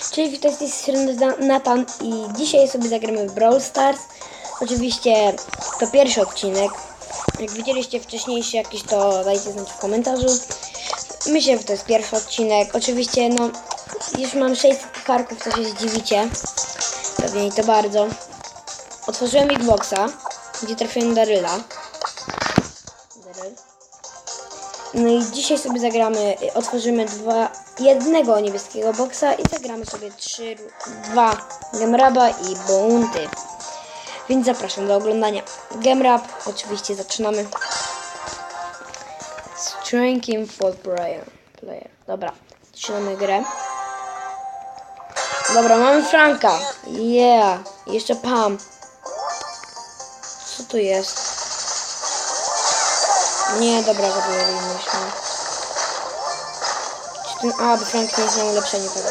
Cześć, witajcie z tej strony Nathan i dzisiaj sobie zagramy w Brawl Stars. Oczywiście to pierwszy odcinek. Jak widzieliście wcześniejszy jakiś, to dajcie znać w komentarzu. Myślę, że to jest pierwszy odcinek. Oczywiście, no, już mam 600 karków, to się zdziwicie. Pewnie i to bardzo. Otworzyłem Xboxa, gdzie trafiłem Daryla. No i dzisiaj sobie zagramy, y, otworzymy dwa, jednego niebieskiego boksa i zagramy sobie trzy, dwa Gemraba i Bounty. Więc zapraszam do oglądania. Gemrab, oczywiście zaczynamy. Strinking for player. player. Dobra, zaczynamy grę. Dobra, mamy Franka. Yeah. Jeszcze Pam. Co tu jest? Nie, dobra, zabieraliśmy. Czy ten... A, bo Frank nie jest na ulepszenie tego.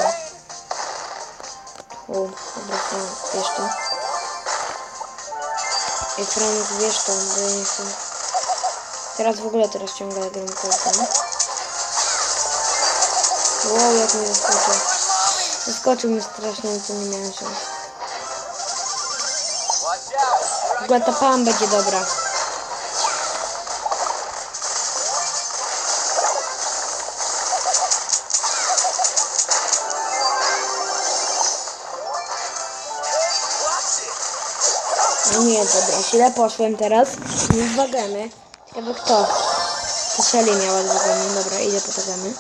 O, dobra, Frank, wiesz to. Ej, Frank, wiesz to, bo ja nie chcę... Teraz w ogóle teraz ciągle gram kołkiem. Wow, jak mnie zaskoczył. Zaskoczył mnie strasznie, to nie miałem szans. W ogóle ta Pam będzie dobra. Źle poszłem teraz. Nie dwa. Ciekawe kto. To Shelly miała dwa. Dobra, idę po te gemy.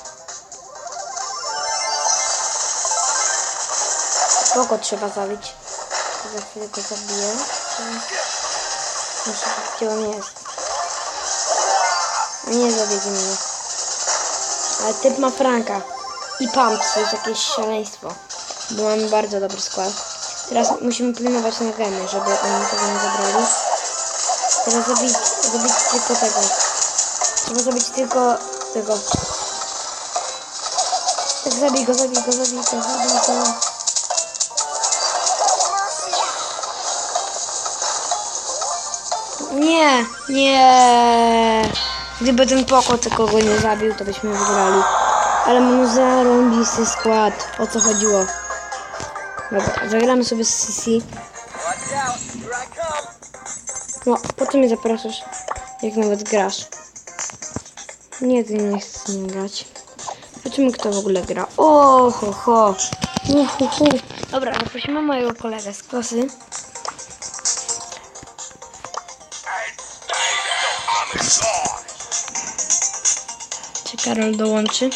Spoko trzeba zabić. Za chwilę go zabiję. Muszę gdzie on jest. A nie zabiegnie mnie. Ale typ ma Franka. I Pump, to jest jakieś szaleństwo. Bo mamy bardzo dobry skład. Teraz musimy pilnować na gemy, żeby oni tego nie zabrali. Teraz zabić, zabić tylko tego. Trzeba zabić tylko tego. Tak zabij go, zabij go, zabij go, zabij go. Nie, nie. Gdyby ten poko tylko go nie zabił, to byśmy wygrali. Ale mam zarąbisty skład. O co chodziło? Dobra, zagramy sobie z CC. No, po co mnie zapraszasz, jak nawet grasz? Nie, ty nie chcesz z nim grać. Zobaczymy, kto w ogóle gra. O, ho, ho. Uhuhu. Dobra, zaprosimy mojego kolegę z klasy. Czy Karol dołączy?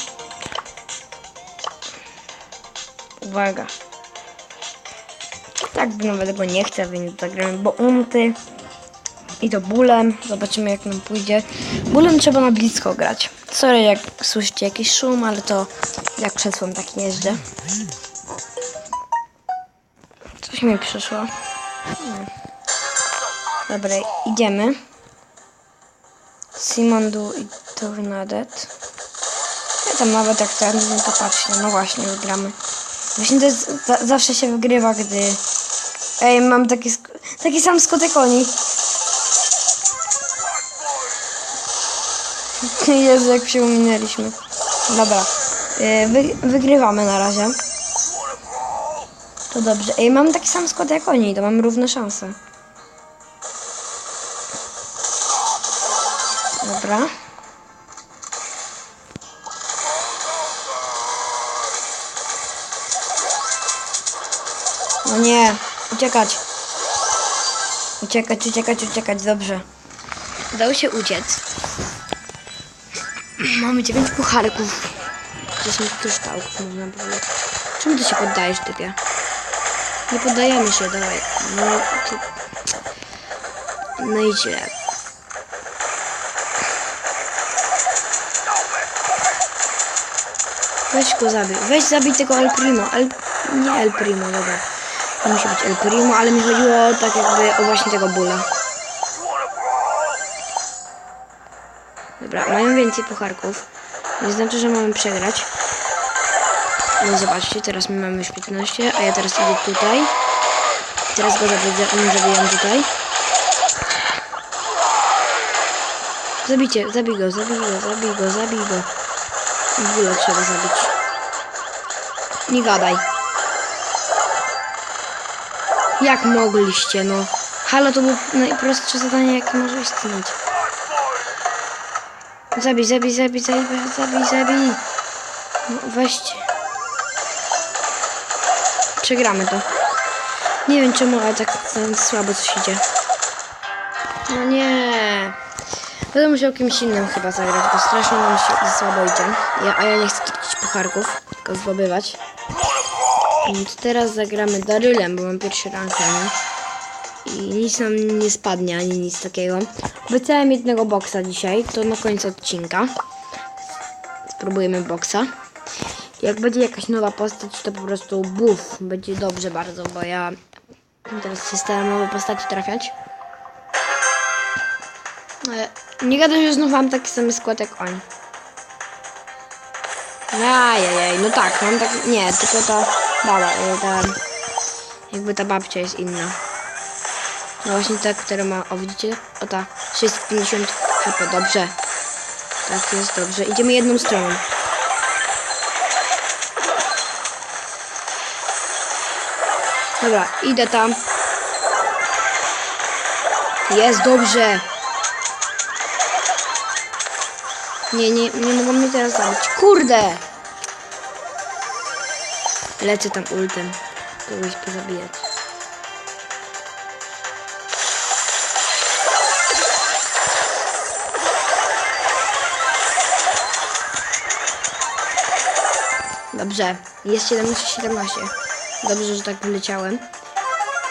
Uwaga. Tak nawet go nie chcę, więc zagramy bo umty. I to bólem. Zobaczymy jak nam pójdzie. Bólem trzeba na blisko grać. Sorry jak słyszycie jakiś szum, ale to jak krzesłem tak jeżdżę. Coś mi przyszło. Hmm. Dobra, idziemy. Simondu i Tornadet. Ja tam nawet jak ten, to patrzcie, no właśnie, wygramy. Właśnie to jest, za, zawsze się wygrywa, gdy... Ej, mam taki, taki sam skutek oni. Jezu, jak się uminęliśmy. Dobra, yy, wy, wygrywamy na razie. To dobrze. Ej, mam taki sam skład jak oni, to mam równe szanse. Dobra. No nie, uciekać. Uciekać, uciekać, uciekać, dobrze. Udało się uciec. Mamy 9 pucharków. 10 kryształków, można powiedzieć. Czemu ty się poddajesz, typie? Nie poddajemy się, dawaj. No, to... No i źle. Weź go zabij. Weź zabij tego El Primo. El... Nie El Primo, dobra. To musi być El Primo, ale mi chodziło tak jakby o właśnie tego bóla. Dobra, mają więcej pucharków. Nie znaczy, że mamy przegrać. No zobaczcie, teraz my mamy już 15, a ja teraz idę tutaj. Teraz go zabijam tutaj. Zabijcie, zabij go, zabij go, zabij go, zabij go. W trzeba zabić. Nie gadaj. Jak mogliście, no? Halo, to było najprostsze zadanie, jakie może istnieć. Zabij, zabij, zabij, zabij, zabij, zabij. No, weźcie. Przegramy to. Nie wiem czemu, ale tak, słabo coś idzie. No nie. Będę musiał kimś innym chyba zagrać, bo strasznie nam się słabo idzie. Ja, a ja nie chcę tracić pucharków, tylko zdobywać. Więc teraz zagramy Darylem, bo mam pierwszy rank, nie? I nic nam nie spadnie, ani nic takiego. Obiecałem jednego boksa dzisiaj, to na końcu odcinka. Spróbujemy boksa. Jak będzie jakaś nowa postać, to po prostu buf, będzie dobrze bardzo, bo ja teraz się staram nowe postaci trafiać. Nie gadaj, że znów mam taki sam skład jak oni. Ajajaj, no tak, mam tak, nie, tylko ta baba, y, ta, jakby ta babcia jest inna. No właśnie ta, która ma, o widzicie, o ta, 650 HP, dobrze. Tak jest, dobrze, idziemy jedną stroną. Dobra, idę tam. Jest dobrze. Nie, nie, nie mogą mnie teraz zabić. Kurde! Lecę tam ultem. Kogoś pozabijać. Dobrze, jest 17-17. Dobrze, że tak wyleciałem.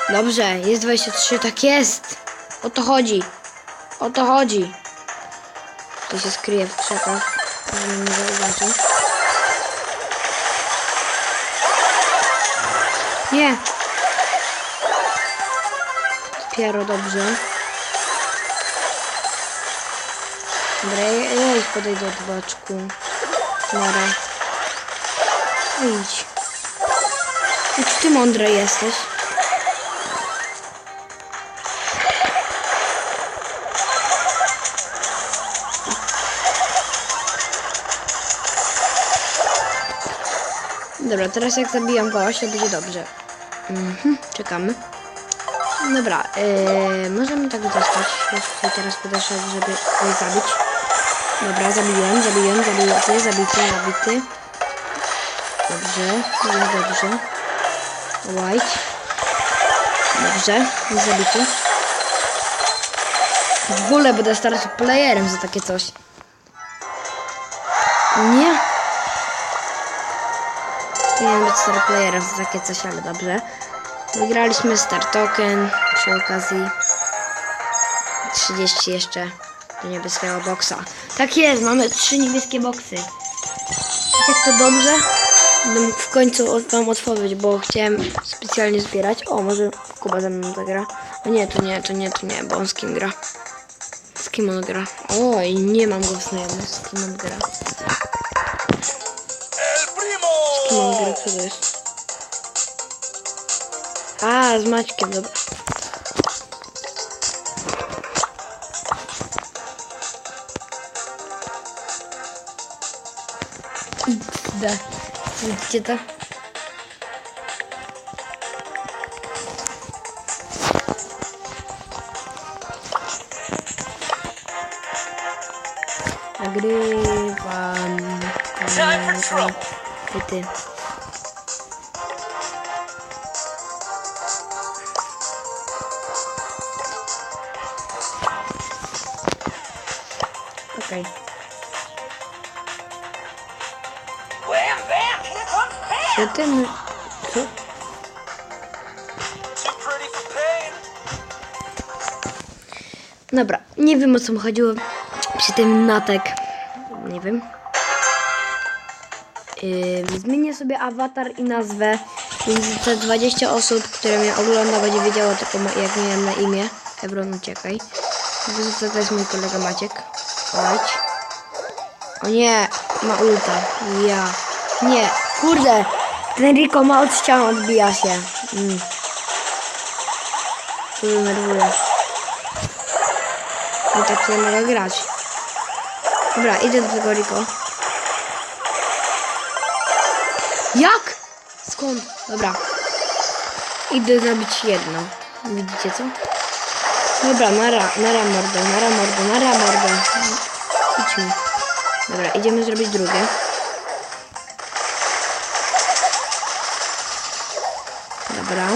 Dobrze, jest 23, tak jest! O to chodzi. O to chodzi. To się skryje w krzakach, żeby mnie zauważył. Nie! Dopiero dobrze. Dobra, ja, ich podejdę od boczku. Nara. Idź. Idź, ty mądry jesteś. Dobra, teraz jak zabijam to będzie dobrze. Mhm, czekamy. Dobra, yy, możemy tak zostać. Ja tutaj teraz podeszłem, żeby kogoś zabić. Dobra, zabiłem, zabiłem, zabity, zabity, zabity. Dobrze, jest dobrze. White. Dobrze, jest zabity. W ogóle będę starać playerem za takie coś. Nie. Nie być star playerem za takie coś, ale dobrze. Wygraliśmy Star Token przy okazji 30 jeszcze do niebieskiego boksa. Tak jest, mamy trzy niebieskie boksy. Jak to dobrze? W końcu wam otworzyć, bo chciałem specjalnie zbierać. O, może Kuba ze mną zagra. O nie, to nie, to nie, to nie, bo on z kim gra? Z kim on gra? Oj, nie mam go znajomych, z kim on gra. Primo! Z kim on gra, co to jest? A, z Maćkiem, dobra. Idę. Widzicie to? Nagrywam. Time for trouble. Ty, ty. Okej. My- Co? For pain! Dobra, nie wiem o co mi chodziło przy tym natek. Nie wiem. Yy, zmienię sobie awatar i nazwę, więc te 20 osób, które mnie ogląda, będzie wiedziało tylko jak miałem na imię. Ebron, uciekaj. Wyrzucę to jest mój kolega Maciek. Chodź. O nie, ma ulta. Ja. Nie, kurde. Ten Rico ma od ścian, odbija się. Mm. To denerwuje. No tak nie mogę grać. Dobra, idę do tego Rico. Jak? Skąd? Dobra. Idę zrobić jedno. Widzicie co? Dobra, nara, nara mordo, nara mordo, nara mordo. Idźmy. Dobra, idziemy zrobić drugie. Dobra.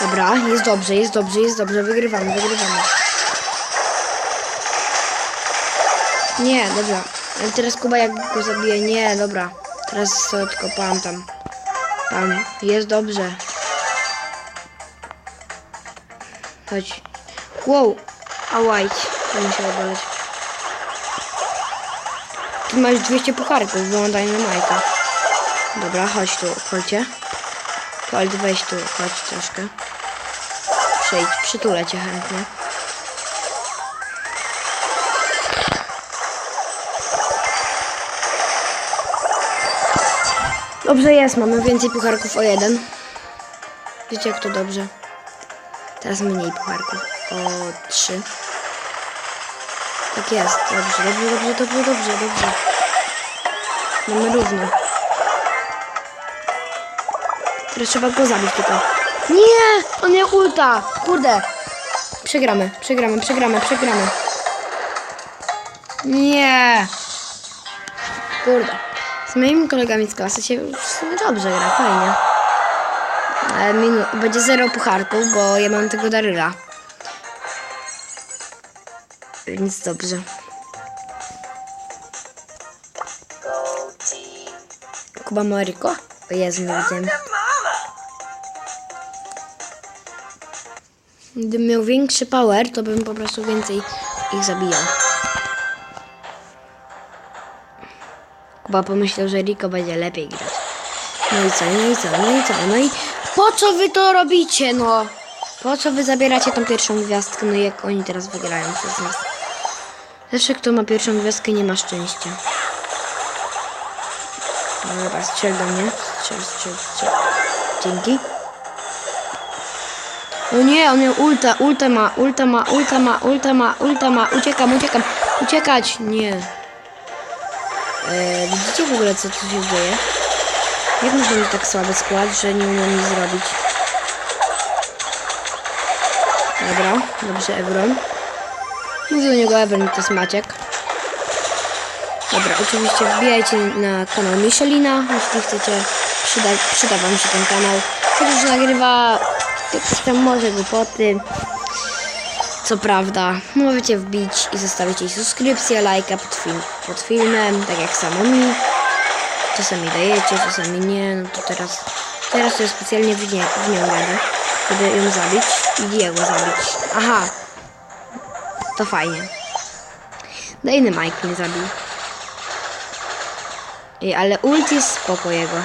Dobra, jest dobrze, jest dobrze, jest dobrze. Wygrywamy, wygrywamy. Nie, dobra. Ale teraz Kuba jak go zabije. Nie, dobra. Teraz sobie pam tam. Tam. Jest dobrze. Chodź. Wow. A white. To musiało boleć. Ty masz 200 pucharków, wyglądaj na Majka. Dobra, chodź tu, chodźcie. Colt, weź tu, chodź troszkę. Przejdź, przytulę cię chętnie. Dobrze jest, mamy więcej pucharków o jeden. Wiecie jak to dobrze. Teraz mniej pucharków o trzy. Tak jest, dobrze, dobrze, dobrze, dobrze, dobrze, dobrze. Mamy równo. Teraz trzeba go zabić tylko. Nie! On nie ulta! Kurde! Przegramy, przegramy, przegramy, przegramy. Nie! Kurde. Z moimi kolegami z klasy się w sumie dobrze gra, fajnie. Ale minu- będzie zero pucharków, bo ja mam tego Daryla. Więc dobrze. Kuba Mariko? O Jezu, nie widziałem. Gdybym miał większy power, to bym po prostu więcej ich zabijał. Kuba pomyślał, że Riko będzie lepiej grać. No i co, no i co, no i co, no i po co wy to robicie, no? Po co wy zabieracie tą pierwszą gwiazdkę, no jak oni teraz wygrają przez nas? Zawsze kto ma pierwszą gwiazdkę nie ma szczęścia. No dobra, strzel do mnie. Strzel, strzel, strzel. Dzięki. O nie, on miał ulta, ulta ma, ulta ma, ulta ma, ulta ma, ulta ma. Uciekam, uciekam, uciekać. Nie. E, widzicie w ogóle co tu się dzieje? Jak można mieć tak słaby skład, że nie umiem nic zrobić? Dobra, dobrze, Evron. Mówię do niego Evron, to jest Maciek. Dobra, oczywiście wbijajcie na kanał Michelina, jeśli chcecie, przyda, przyda wam się ten kanał. Chociaż nagrywa jakieś tam może głupoty. Co prawda, możecie wbić i zostawić jej subskrypcję, lajka pod, film, pod filmem, tak jak samo mi. Czasami dajecie, czasami nie, no to teraz, teraz to ja specjalnie w, nie, w nią jadę, żeby ją zabić i Diego zabić. Aha, to fajnie. Dajny Mike mnie zabił. Ej, ale ult jest spoko jego.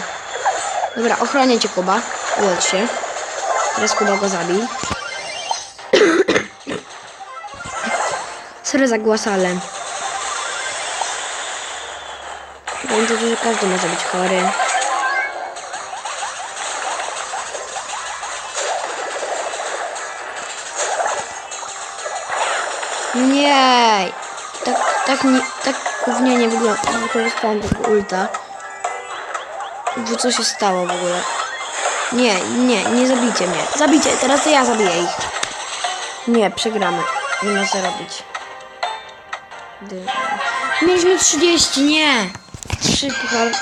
Dobra, ochronię cię Kuba. Ulecz się. Teraz Kuba go zabij. Sorry za głos, ale... Pamiętajcie, że każdy może być chory. Nie! Tak, tak, nie, tak głównie nie wygląda. Wykorzystałem tego ulta. Bo co się stało w ogóle? Nie, nie, nie zabijcie mnie. Zabijcie, teraz to ja zabiję ich. Nie, przegramy. Nie ma co robić. Dy- Mieliśmy 30, nie! 3 pucharki.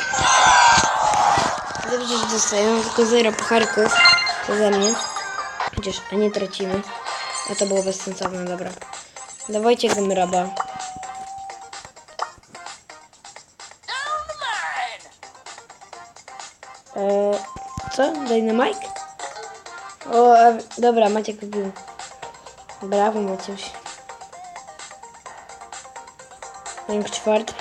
Dobrze, że dostaję tylko 0 pucharków ze mnie. Chociaż, a nie tracimy. A to było bezsensowne, dobra. Dawajcie the line. Eee, co? Dynamite? O, e, dobra, Maciek wbił. Brawo, Maciuś. Rank czwarty.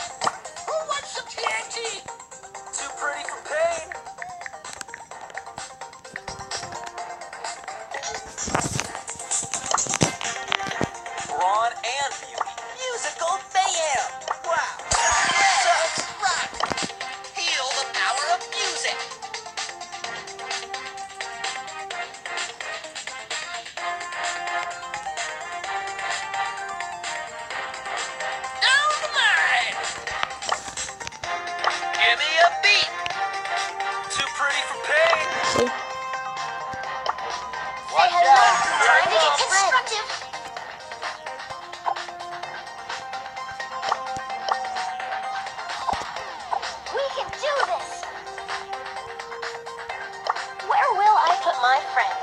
My friend?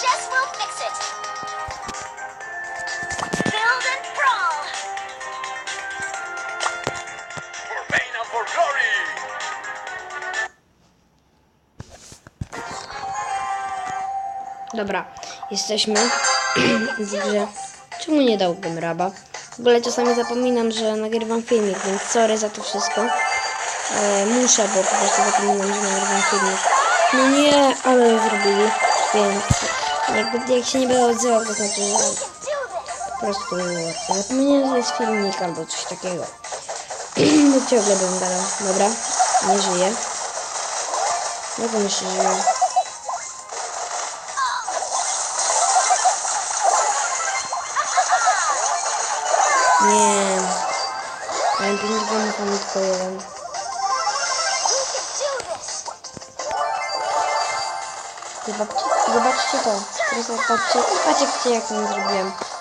Jess will fix it. Build and brawl. For pain and for glory! Dobra, jesteśmy w grze. Czemu nie dałbym raba? W ogóle czasami zapominam, że nagrywam filmik, więc sorry za to wszystko. Ale muszę, bo po prostu zapominam, że nagrywam filmik. No nie, ale zrobili, więc jakby jak się nie będę odzywał, to znaczy, że po prostu zapomniałem, że jest filmik albo coś takiego. No ciągle bym gadał. Dobra, nie żyje. Jak on jeszcze żyje? Что? там? Просто так, так, так, так,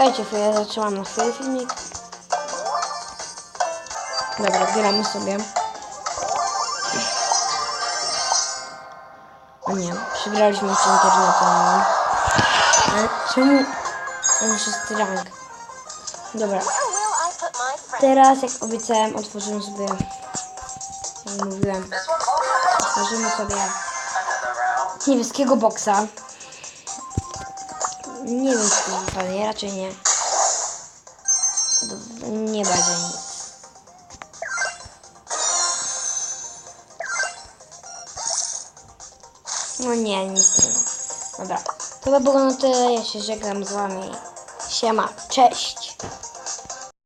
Czekajcie, chwilę, zatrzymam na chwilę filmik. Dobra, gramy sobie. O nie, przybraliśmy jeszcze internetu. Ale czemu? On jest rank. Dobra, teraz jak obiecałem, otworzymy sobie, jak mówiłem, otworzymy sobie niebieskiego boksa. Nie wiem, czy to wypadnie, raczej nie. Nie będzie nic. No nie, nic nie. Dobra, to by było na tyle. Ja się żegnam z wami. Siema, cześć!